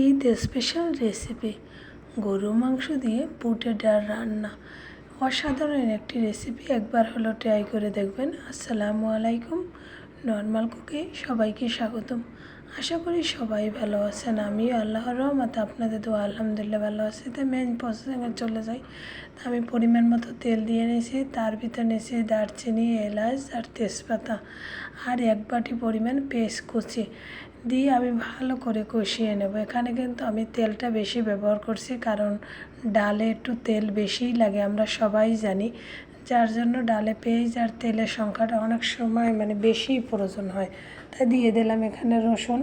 Eid special recipe গরু মাংস দিয়ে বুটের ডাল রান্না। অসাধারণ একটি রেসিপি একবার হলো ট্রাই করে দেখবেন। আসসালামু আলাইকুম নর্মাল কুকে সবাইকে স্বাগতম। আশা করি সবাই ভালো আছেন। আমি আল্লাহর রহমতে আপনাদের তো আলহামদুলিল্লাহ ভালো আছি। তো মেন প্রসেসিংয়ে চলে যাই। আমি পরিমাণ মতো তেল দিয়ে নিয়েছি। তার ভিতরে নিয়েছি দারচিনি, এলাচ আর তেজপাতা। আর এক বাটি পরিমাণ পেস্ট কুচি। দিয়ে আমি ভালো করে কষিয়ে নেব। এখানে কিন্তু আমি তেলটা বেশি ব্যবহার করছি, কারণ ডালে একটু তেল বেশিই লাগে, আমরা সবাই জানি। যার জন্য ডালে পেঁয়াজ আর তেলের সংখ্যাটা অনেক সময় মানে বেশিই প্রয়োজন হয়। তাই দিয়ে দিলাম এখানে রসুন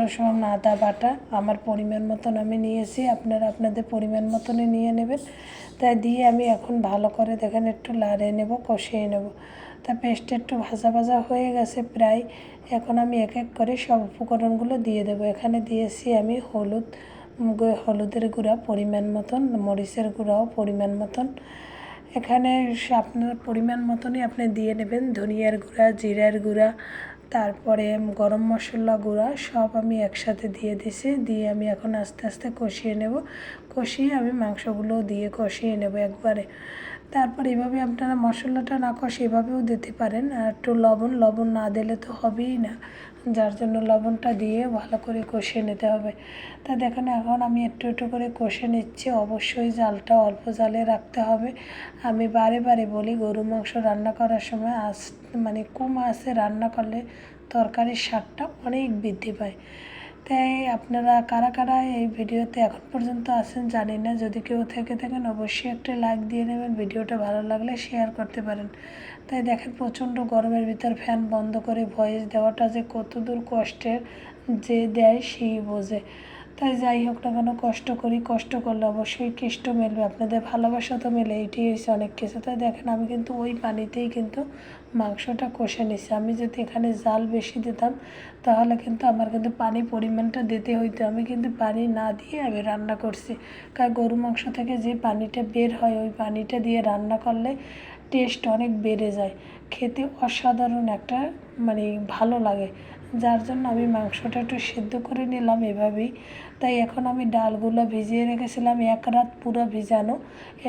রসুন, আদা বাটা। আমার পরিমাণ মতন আমি নিয়েছি, আপনারা আপনাদের পরিমাণ মতনই নিয়ে নেবেন। তাই দিয়ে আমি এখন ভালো করে দেখেন একটু লাড়ে নেব, কষিয়ে নেব। তা পেস্টটা একটু ভাজা ভাজা হয়ে গেছে প্রায়। এখন আমি এক এক করে সব উপকরণগুলো দিয়ে দেবো। এখানে দিয়েছি আমি হলুদ হলুদের গুঁড়া পরিমাণ মতন, মরিচের গুঁড়াও পরিমাণ মতন। এখানে আপনার পরিমাণ মতনই আপনি দিয়ে নেবেন ধনিয়ার গুঁড়া, জিরার গুঁড়া, তারপরে গরম মশলা গুঁড়া সব আমি একসাথে দিয়ে দিছি। দিয়ে আমি এখন আস্তে আস্তে কষিয়ে নেব। কষিয়ে আমি মাংসগুলো দিয়ে কষিয়ে নেব একবারে। তারপর এভাবে আপনারা মশলাটা না কষে এভাবেও দিতে পারেন। আর একটু লবণ লবণ না দিলে তো হবেই না। যার জন্য লবণটা দিয়ে ভালো করে কষিয়ে নিতে হবে। তা দেখেন, এখন আমি একটু একটু করে কষে নিচ্ছি। অবশ্যই জালটা অল্প জালে রাখতে হবে। আমি বারে বারে বলি গরু মাংস রান্না করার সময় আস মানে কম আসে রান্না করলে তরকারির স্বাদটা অনেক বৃদ্ধি পায়। তাই আপনারা কারা কারা এই ভিডিওতে এখন পর্যন্ত আসেন জানি না। যদি কেউ থেকে থাকেন অবশ্যই একটা লাইক দিয়ে নেবেন, ভিডিওটা ভালো লাগলে শেয়ার করতে পারেন। তাই দেখেন প্রচণ্ড গরমের ভিতর ফ্যান বন্ধ করে ভয়েস দেওয়াটা যে কত দূর কষ্টের যে দেয় সেই বোঝে। তাই যাই হোক না কেন কষ্ট করি, কষ্ট করলে অবশ্যই কেষ্ট মেলবে। আপনাদের ভালোবাসা তো মেলে এটি হয়েছে অনেক কিছু। তাই দেখেন, আমি কিন্তু ওই পানিতেই কিন্তু মাংসটা কষে নিছি। আমি যদি এখানে জাল বেশি দিতাম, তাহলে কিন্তু আমার কিন্তু পানি পরিমাণটা দিতে হইতো। আমি কিন্তু পানি না দিয়ে আমি রান্না করছি। কারণ গরু মাংস থেকে যে পানিটা বের হয়, ওই পানিটা দিয়ে রান্না করলে টেস্ট অনেক বেড়ে যায়। খেতে অসাধারণ একটা মানে ভালো লাগে। যার জন্য আমি মাংসটা একটু সেদ্ধ করে নিলাম এভাবেই। তাই এখন আমি ডালগুলো ভিজিয়ে রেখেছিলাম, এক রাত পুরো ভিজানো।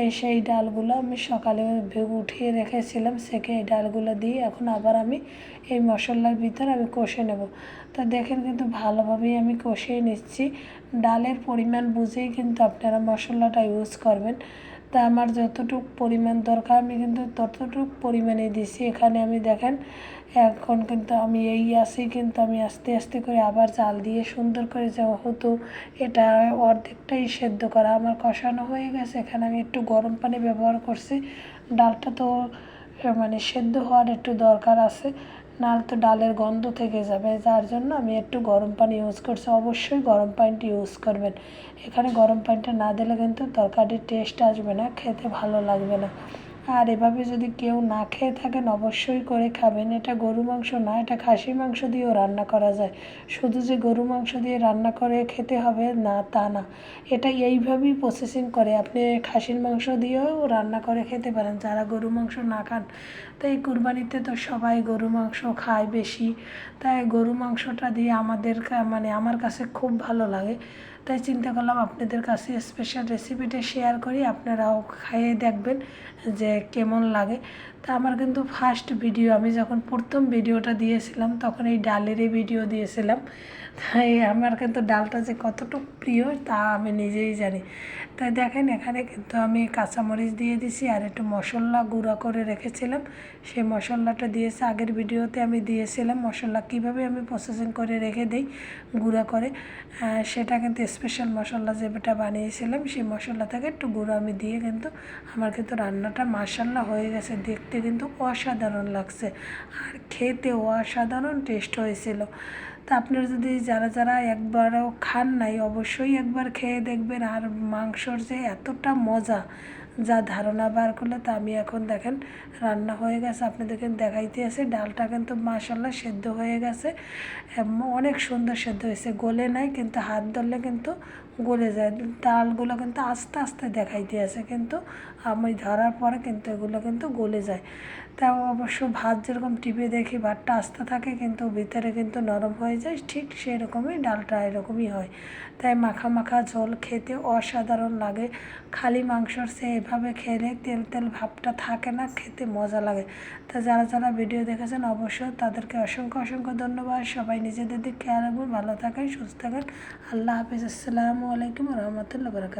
এই সেই ডালগুলো আমি সকালে উঠিয়ে রেখেছিলাম, সেকে এই ডালগুলো দিয়ে এখন আবার আমি এই মশলার ভিতর আমি কষে নেব। তা দেখেন কিন্তু ভালোভাবেই আমি কষিয়ে নিচ্ছি। ডালের পরিমাণ বুঝেই কিন্তু আপনারা মশলাটা ইউজ করবেন। তা আমার যতটুক পরিমাণ দরকার, আমি কিন্তু ততটুক পরিমাণে দিছি। এখানে আমি দেখেন, এখন কিন্তু আমি এই আসি কিন্তু আমি আস্তে আস্তে করে আবার চাল দিয়ে সুন্দর করে যেহেতু এটা অর্ধেকটাই সেদ্ধ করা, আমার কষানো হয়ে গেছে। এখানে আমি একটু গরম পানি ব্যবহার করছি। ডালটা তো মানে সেদ্ধ হওয়ার একটু দরকার আছে। নাহলে তো ডালের গন্ধ থেকে যাবে। যার জন্য আমি একটু গরম পানি ইউজ করছি। অবশ্যই গরম পানিটি ইউজ করবেন। এখানে গরম পানিটা না দিলে কিন্তু তরকারির টেস্ট আসবে না, খেতে ভালো লাগবে না। আর এভাবে যদি কেউ না খেয়ে থাকেন, অবশ্যই করে খাবেন। এটা গরু মাংস না, এটা খাসি মাংস দিয়েও রান্না করা যায়। শুধু যে গরু মাংস দিয়ে রান্না করে খেতে হবে না, তা না। এটা এইভাবেই প্রসেসিং করে। আপনি খাসির মাংস দিয়েও রান্না করে খেতে পারেন। যারা গরু মাংস না খান, তো এই কুরবানিতে তো সবাই গরু মাংস খায় বেশি। তাই গরু মাংসটা দিয়ে আমাদের মানে আমার কাছে খুব ভালো লাগে। তাই চিন্তা করলাম আপনাদের কাছে স্পেশাল রেসিপিটা শেয়ার করি, আপনারাও খাইয়ে দেখবেন যে কেমন লাগে। তা আমার কিন্তু ফার্স্ট ভিডিও আমি যখন প্রথম ভিডিওটা দিয়েছিলাম, তখন এই ডালেরই ভিডিও দিয়েছিলাম। তাই আমার কিন্তু ডালটা যে কতটুকু প্রিয়, তা আমি নিজেই জানি। তাই দেখেন, এখানে কিন্তু আমি কাঁচামরিচ দিয়ে দিছি আর একটু মশলা গুঁড়া করে রেখেছিলাম। সেই মশলাটা দিয়েছে, আগের ভিডিওতে আমি দিয়েছিলাম মশলা, কীভাবে আমি প্রসেসিং করে রেখে দিই গুঁড়া করে। সেটা কিন্তু স্পেশাল মশলা যেটা বানিয়েছিলাম, সেই মশলা থেকে একটু গুঁড়ো আমি দিয়ে কিন্তু আমার কিন্তু রান্নাটা মাসাল্লা হয়ে গেছে। দেখতে কিন্তু অসাধারণ লাগছে। আর খেতে অসাধারণ টেস্ট হয়েছিল। তা আপনারা যদি যারা যারা একবারও খান নাই, অবশ্যই একবার খেয়ে দেখবেন। আর মাংসর যে এতটা মজা, যা ধারণা বার করলে, তা আমি এখন দেখেন, রান্না হয়ে গেছে। আপনাদেরকে দেখাইতে আছে, ডালটা কিন্তু মাসাল্লাহ সেদ্ধ হয়ে গেছে। অনেক সুন্দর সেদ্ধ হয়েছে। গলে নাই, কিন্তু হাত ধরলে কিন্তু গলে যায়। ডালগুলো কিন্তু আস্তে আস্তে দেখাইতে আছে কিন্তু, আমি ধরার পরে কিন্তু এগুলো কিন্তু গলে যায়। তাও অবশ্য ভাত যেরকম টিপে দেখি, ভাতটা আস্তে থাকে কিন্তু ভিতরে কিন্তু নরম হয়ে যায়, ঠিক সেরকমই ডালটা এরকমই হয়। তাই মাখা মাখা ঝোল খেতে অসাধারণ লাগে। খালি মাংসর সে এভাবে খেলে তেল তেল ভাবটা থাকে না, খেতে মজা লাগে। তা যারা যারা ভিডিও দেখেছেন অবশ্যই তাদেরকে অসংখ্য অসংখ্য ধন্যবাদ। সবাই নিজেদের দিক খেয়াল রাখবেন, ভালো থাকেন, সুস্থ থাকেন। আল্লাহ হাফিজ, আসসালামু আলাইকুম রহমতুল্লা বরকাত